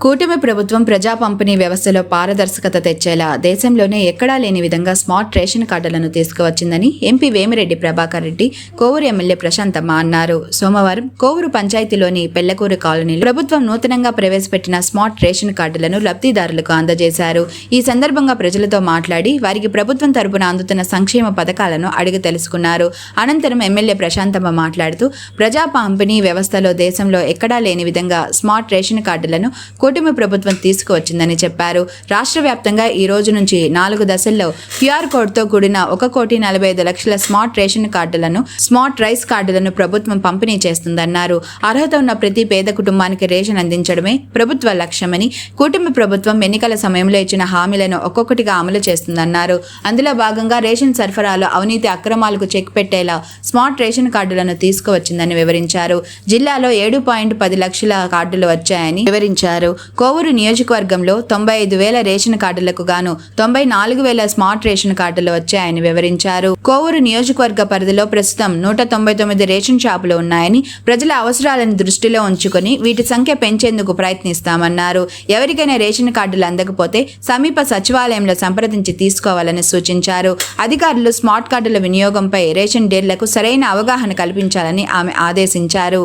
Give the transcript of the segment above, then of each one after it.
కూటమి ప్రభుత్వం ప్రజా పంపిణీ వ్యవస్థలో పారదర్శకత తెచ్చేలా దేశంలోనే ఎక్కడా లేని విధంగా స్మార్ట్ రేషన్ కార్డులను తీసుకువచ్చిందని ఎంపీ వేమిరెడ్డి ప్రభాకర్ రెడ్డి కోవూరు ఎమ్మెల్యే ప్రశాంతమ్మ అన్నారు. సోమవారం కోవూరు పంచాయతీలోని పెళ్ళకూరు కాలనీలో ప్రభుత్వం నూతనంగా ప్రవేశపెట్టిన స్మార్ట్ రేషన్ కార్డులను లబ్ధిదారులకు అందజేశారు. ఈ సందర్భంగా ప్రజలతో మాట్లాడి వారికి ప్రభుత్వం తరపున అందుతున్న సంక్షేమ పథకాలను అడిగి తెలుసుకున్నారు. అనంతరం ఎమ్మెల్యే ప్రశాంతమ్మ మాట్లాడుతూ ప్రజా పంపిణీ వ్యవస్థలో దేశంలో ఎక్కడా లేని విధంగా స్మార్ట్ రేషన్ కార్డులను కూటమి ప్రభుత్వం తీసుకువచ్చిందని చెప్పారు. రాష్ట్ర వ్యాప్తంగా ఈ రోజు నుంచి నాలుగు దశల్లో క్యూఆర్ కోడ్తో కూడిన ఒక కోటి నలభై ఐదు లక్షల స్మార్ట్ రేషన్ కార్డులను స్మార్ట్ రైస్ కార్డులను ప్రభుత్వం పంపిణీ చేస్తుందన్నారు. అర్హత ఉన్న ప్రతి పేద కుటుంబానికి రేషన్ అందించడమే ప్రభుత్వ లక్ష్యమని కూటమి ప్రభుత్వం ఎన్నికల సమయంలో ఇచ్చిన హామీలను ఒక్కొక్కటిగా అమలు చేస్తుందన్నారు. అందులో భాగంగా రేషన్ సరఫరాలో అవినీతి అక్రమాలకు చెక్ పెట్టేలా స్మార్ట్ రేషన్ కార్డులను తీసుకువచ్చిందని వివరించారు. జిల్లాలో ఏడు పాయింట్ పది లక్షల కార్డులు వచ్చాయని వివరించారు. కోవూరు నియోజకవర్గంలో తొంభై ఐదు వేల రేషన్ కార్డులకు గాను తొంభై నాలుగు వేల స్మార్ట్ రేషన్ కార్డులు వచ్చాయని వివరించారు. కోవూరు నియోజకవర్గ పరిధిలో ప్రస్తుతం నూట తొంభై తొమ్మిది రేషన్ షాపులు ఉన్నాయని ప్రజల అవసరాలను దృష్టిలో ఉంచుకొని వీటి సంఖ్య పెంచేందుకు ప్రయత్నిస్తామన్నారు. ఎవరికైనా రేషన్ కార్డులు అందకపోతే సమీప సచివాలయంలో సంప్రదించి తీసుకోవాలని సూచించారు. అధికారులు స్మార్ట్ కార్డుల వినియోగంపై రేషన్ డీలర్లకు సరైన అవగాహన కల్పించాలని ఆమె ఆదేశించారు.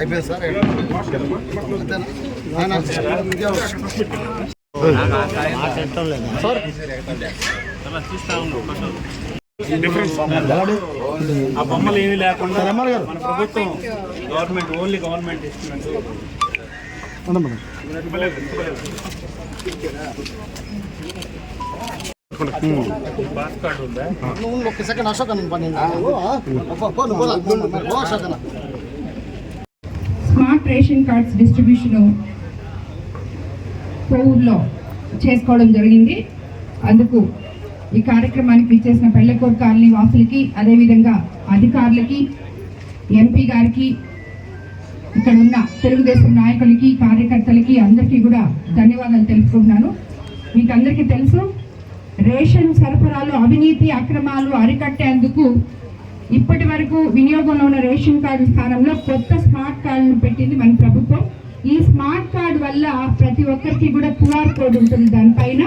అయిపోయింది సార్ అంతేనా? ఆ బొమ్మలు లేకుండా మన ప్రభుత్వం government only government instrument card ఉందా నువ్వు ఉండు, అశోక్ అని పని నువ్వు, పో, పో, నువ్వు పోలా. పో, అశోక్ అన్న. స్మార్ట్ రేషన్ కార్డ్స్ డిస్ట్రిబ్యూషన్ కోవూరులో చేసుకోవడం జరిగింది. అందుకు ఈ కార్యక్రమానికి ఇచ్చేసిన పెళ్ళకోట్ కాలనీ వాసులకి అదేవిధంగా అధికారులకి ఎంపీ గారికి ఇక్కడ ఉన్న తెలుగుదేశం నాయకులకి కార్యకర్తలకి అందరికీ కూడా ధన్యవాదాలు తెలుపుకుంటున్నాను. మీకు అందరికీ తెలుసు రేషన్ సరఫరాలు అవినీతి అక్రమాలు అరికట్టేందుకు ఇప్పటి వరకు వినియోగంలో ఉన్న రేషన్ కార్డు స్థానంలో కొత్త స్మార్ట్ కార్డును పెట్టింది మన ప్రభుత్వం. ఈ స్మార్ట్ కార్డ్ వల్ల ప్రతి ఒక్కరికి కూడా క్యూఆర్ కోడ్ ఉంటుంది. దానిపైన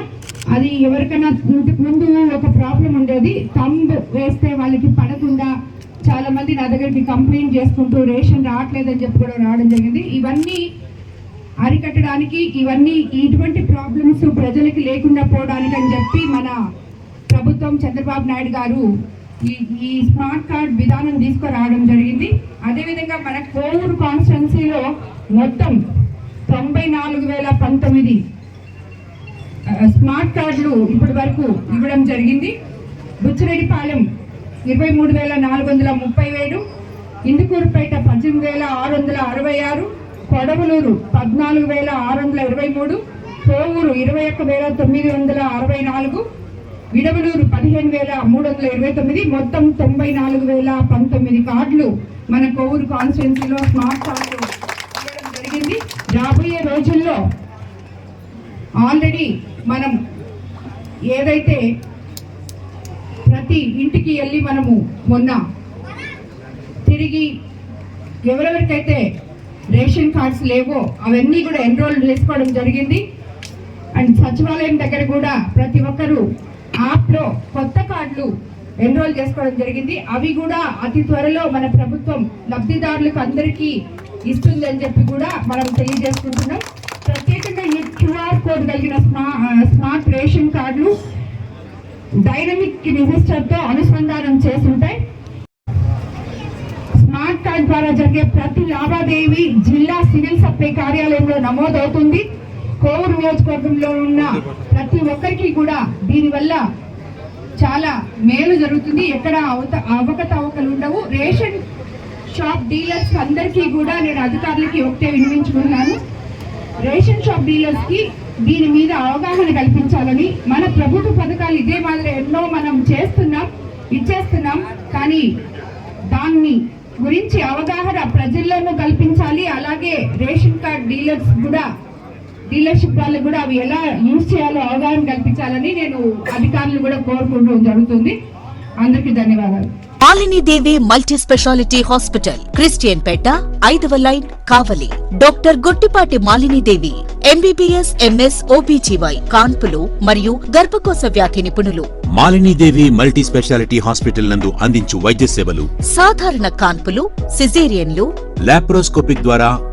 అది ఎవరికైనా ఇంతకు ముందు ఒక ప్రాబ్లం ఉండేది. తంబ్ వేస్తే వాళ్ళకి పడకుండా చాలా మంది నా దగ్గరికి కంప్లైంట్ చేసుకుంటూ రేషన్ రావట్లేదని చెప్పి కూడా రావడం జరిగింది. ఇవన్నీ అరికట్టడానికి ఇవన్నీ ఇటువంటి ప్రాబ్లమ్స్ ప్రజలకి లేకుండా పోవడానికి అని చెప్పి మన ప్రభుత్వం చంద్రబాబు నాయుడు గారు ఈ ఈ స్మార్ట్ కార్డ్ విధానం తీసుకురావడం జరిగింది. అదేవిధంగా మన కోవూరు కాన్స్టిట్యున్సీలో మొత్తం తొంభై నాలుగు వేల పంతొమ్మిది స్మార్ట్ కార్డులు ఇప్పటి వరకు ఇవ్వడం జరిగింది. బుచ్చిరెడ్డిపాలెం ఇరవై మూడు వేల నాలుగు వందల ముప్పై ఏడు ఇందుకూరుపేట పద్దెనిమిది వేల ఆరు వందల అరవై ఆరు కొడవలూరు పద్నాలుగు వేల ఆరు వందల ఇరవై మూడు కోవూరు ఇరవై ఒక్క వేల తొమ్మిది వందల అరవై నాలుగు విడవలూరు పదిహేను వేల మూడు వందల ఇరవై తొమ్మిది మొత్తం తొంభై నాలుగు వేల పంతొమ్మిది కార్డులు మన కోవూరు కాన్స్టిట్యున్సీలో స్మార్ట్ కార్డులు ఇవ్వడం జరిగింది. రాబోయే రోజుల్లో ఆల్రెడీ మనం ఏదైతే ప్రతి ఇంటికి వెళ్ళి మనము మొన్న తిరిగి ఎవరెవరికైతే రేషన్ కార్డ్స్ లేవో అవన్నీ కూడా ఎన్రోల్ చేసుకోవడం జరిగింది. అండ్ సచివాలయం దగ్గర కూడా ప్రతి ఒక్కరూ యాప్లో కొత్త కార్డులు ఎన్రోల్ చేసుకోవడం జరిగింది. అవి కూడా అతి త్వరలో మన ప్రభుత్వం లబ్ధిదారులకు అందరికీ ఇస్తుంది అని చెప్పి కూడా మనం తెలియజేసుకుంటున్నాం. ప్రత్యేకంగా ఈ క్యూఆర్ కోడ్ కలిగిన స్మార్ట్ రేషన్ కార్డులు డైనమిక్ రిజిస్టర్తో అనుసంధానం చేసి ఉంటాయి స్మార్ట్ కార్డ్ ద్వారా జరిగే ప్రతి లావాదేవీ జిల్లా సివిల్ సప్లై కార్యాలయంలో నమోదవుతుంది. కోవూరు నియోజకవర్గంలో ఉన్న ప్రతి ఒక్కరికి కూడా దీనివల్ల చాలా మేలు జరుగుతుంది. ఎక్కడ అవత అవకతవకలు ఉండవు. రేషన్ షాప్ డీలర్స్ అందరికీ కూడా నేను అధికారులకి ఒకటే వినిపించుకున్నాను రేషన్ షాప్ డీలర్స్కి దీని మీద అవగాహన కల్పించాలని మన ప్రభుత్వ పథకాలు ఇదే మాదిరి ఎన్నో మనం చేస్తున్నాం ఇచ్చేస్తున్నాం. కానీ దాన్ని గురించి అవగాహన ప్రజల్లోనూ కల్పించాలి. అలాగే రేషన్ కార్డ్ డీలర్స్ కూడా డీలర్షిప్ వాళ్ళకు కూడా అవి ఎలా యూజ్ చేయాలో అవగాహన కల్పించాలని నేను అధికారులు కూడా కోరుకోవడం జరుగుతుంది. అందరికీ ధన్యవాదాలు. Malinidevi multi specialty hospital Christian Pet ఐదవ line Kavali. Doctor Gottipati Malinidevi MBBS MS OBGY కాన్పులు మరియు గర్భకోశ వ్యాధి నిపుణులు. మాలినీదేవి మల్టీ స్పెషాలిటీ హాస్పిటల్ నందు అందించు వైద్య సేవలు. సాధారణ కాన్పులు సిజేరియన్లు. లాప్రోస్కోపిక్ ద్వారా